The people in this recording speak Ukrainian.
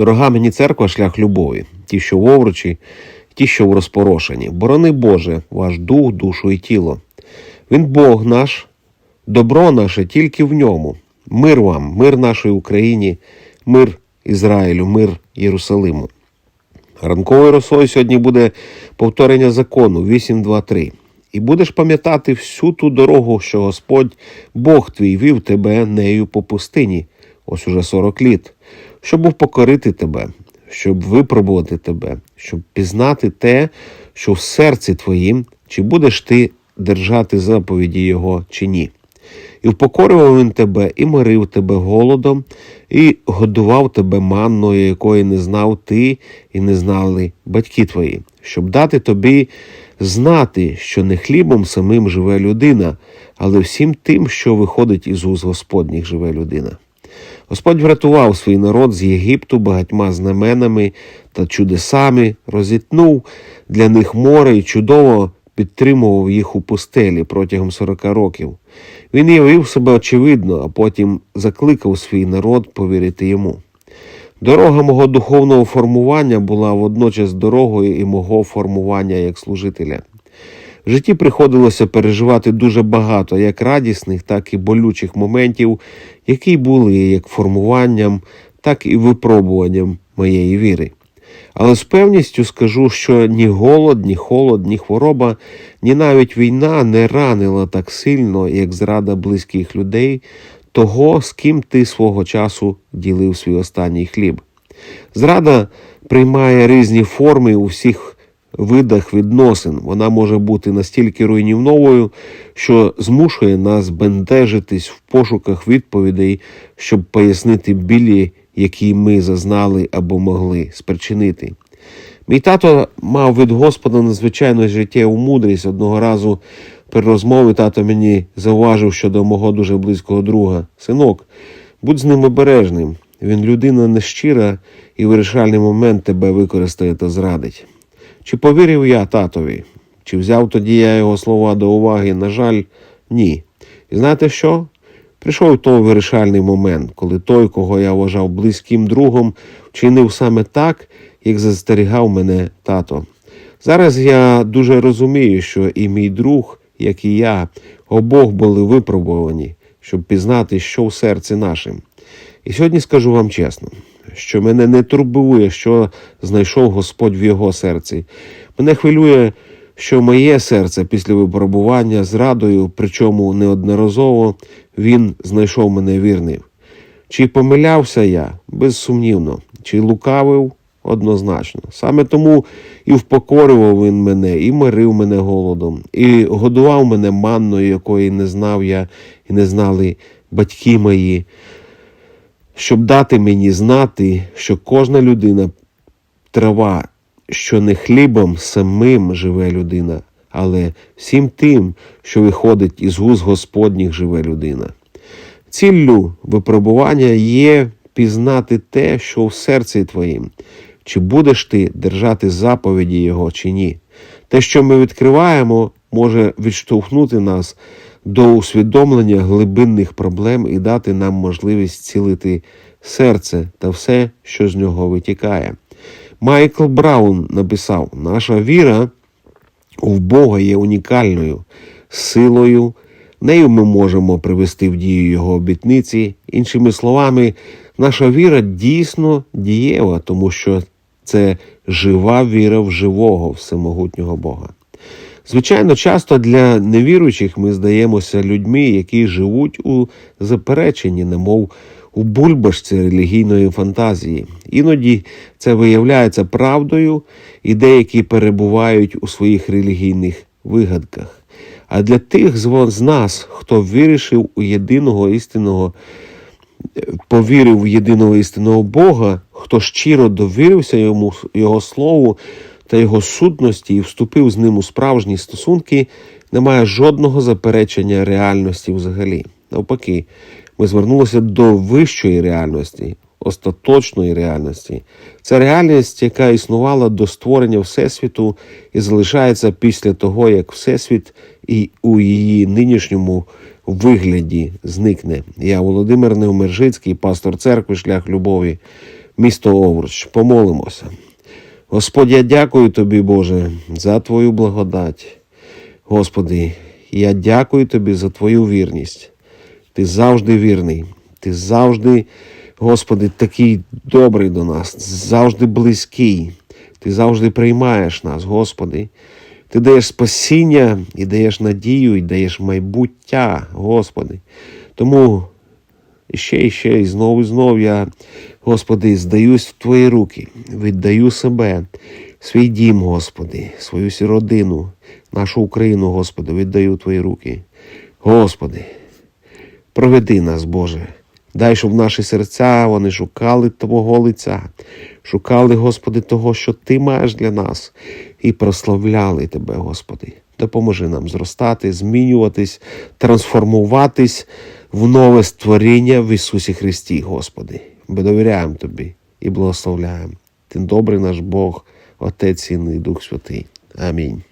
Дорога мені церква, шлях любові, ті, що в овручі, ті, що в розпорошенні. Борони Боже, ваш дух, душу і тіло. Він Бог наш, добро наше тільки в ньому. Мир вам, мир нашій Україні, мир Ізраїлю, мир Єрусалиму. Ранковою росою сьогодні буде повторення закону 8.2.3. І будеш пам'ятати всю ту дорогу, що Господь, Бог твій, вів тебе нею по пустині, ось уже 40 літ, щоб упокорити тебе, щоб випробувати тебе, щоб пізнати те, що в серці твоїм, чи будеш ти держати заповіді Його, чи ні. І впокорював він тебе, і мирив тебе голодом, і годував тебе манною, якої не знав ти і не знали батьки твої, щоб дати тобі знати, що не хлібом самим живе людина, але всім тим, що виходить із уз Господніх живе людина. Господь врятував свій народ з Єгипту багатьма знаменами та чудесами, розітнув для них море і чудово підтримував їх у пустелі протягом 40 років. Він явив себе очевидно, а потім закликав свій народ повірити йому. Дорога мого духовного формування була водночас дорогою і мого формування як служителя. Житті приходилося переживати дуже багато як радісних, так і болючих моментів, які були як формуванням, так і випробуванням моєї віри. Але з певністю скажу, що ні голод, ні холод, ні хвороба, ні навіть війна не ранила так сильно, як зрада близьких людей, того, з ким ти свого часу ділив свій останній хліб. Зрада приймає різні форми у всіх видах відносин. Вона може бути настільки руйнівною, що змушує нас бентежитись в пошуках відповідей, щоб пояснити білі, які ми зазнали або могли спричинити. Мій тато мав від Господа надзвичайну життєву мудрість. Одного разу при розмові тато мені зауважив щодо мого дуже близького друга. Синок, будь з ним обережним. Він людина нещира і вирішальний момент тебе використає та зрадить. Чи повірив я татові? Чи взяв тоді я його слова до уваги? На жаль, ні. І знаєте що? Прийшов той вирішальний момент, коли той, кого я вважав близьким другом, вчинив саме так, як застерігав мене тато. Зараз я дуже розумію, що і мій друг, як і я, обох були випробувані, щоб пізнати, що в серці нашим. І сьогодні скажу вам чесно, що мене не турбує, що знайшов Господь в його серці. Мене хвилює, що моє серце після випробування зрадою, причому неодноразово, він знайшов мене вірним. Чи помилявся я? Безсумнівно, чи лукавив? Однозначно. Саме тому і впокорював він мене, і мирив мене голодом, і годував мене манною, якої не знав я і не знали батьки мої, щоб дати мені знати, що кожна людина трава, що не хлібом самим живе людина, але всім тим, що виходить із гуз Господніх живе людина. Ціллю випробування є пізнати те, що в серці твоїм, чи будеш ти держати заповіді Його, чи ні. Те, що ми відкриваємо, може відштовхнути нас до усвідомлення глибинних проблем і дати нам можливість цілити серце та все, що з нього витікає. Майкл Браун написав: наша віра в Бога є унікальною силою. Нею ми можемо привести в дію його обітниці. Іншими словами, наша віра дійсно дієва, тому що це жива віра в живого всемогутнього Бога. Звичайно, часто для невіруючих ми здаємося людьми, які живуть у запереченні, немов у бульбашці релігійної фантазії. Іноді це виявляється правдою, і деякі перебувають у своїх релігійних вигадках. А для тих з нас, хто вирішив у єдиного істинного, повірив в єдиного істинного Бога, хто щиро довірився йому, Його слову та Його сутності і вступив з ним у справжні стосунки, немає жодного заперечення реальності взагалі. Навпаки, ми звернулися до вищої реальності, остаточної реальності. Це реальність, яка існувала до створення Всесвіту і залишається після того, як Всесвіт і у її нинішньому вигляді зникне. Я Володимир Невмержицький, пастор церкви, шлях любові. місто Овруч. Помолимося. Господь, я дякую тобі, Боже, за твою благодать. Господи, я дякую тобі за твою вірність. Ти завжди вірний. Ти завжди, Господи, такий добрий до нас, завжди близький. Ти завжди приймаєш нас, Господи. Ти даєш спасіння і даєш надію, і даєш майбуття, Господи. Тому ще, і ще, і знову, і знову я, Господи, здаюсь в Твої руки, віддаю себе, свій дім, Господи, свою родину, нашу Україну, Господи, віддаю Твої руки. Господи, проведи нас, Боже. Дай, щоб наші серця вони шукали Твого лиця, шукали, Господи, того, що Ти маєш для нас, і прославляли Тебе, Господи. Допоможи нам зростати, змінюватись, трансформуватись в нове створіння в Ісусі Христі, Господи. Ми довіряємо Тобі і благословляємо. Ти добрий наш Бог, Отець і Дух Святий. Амінь.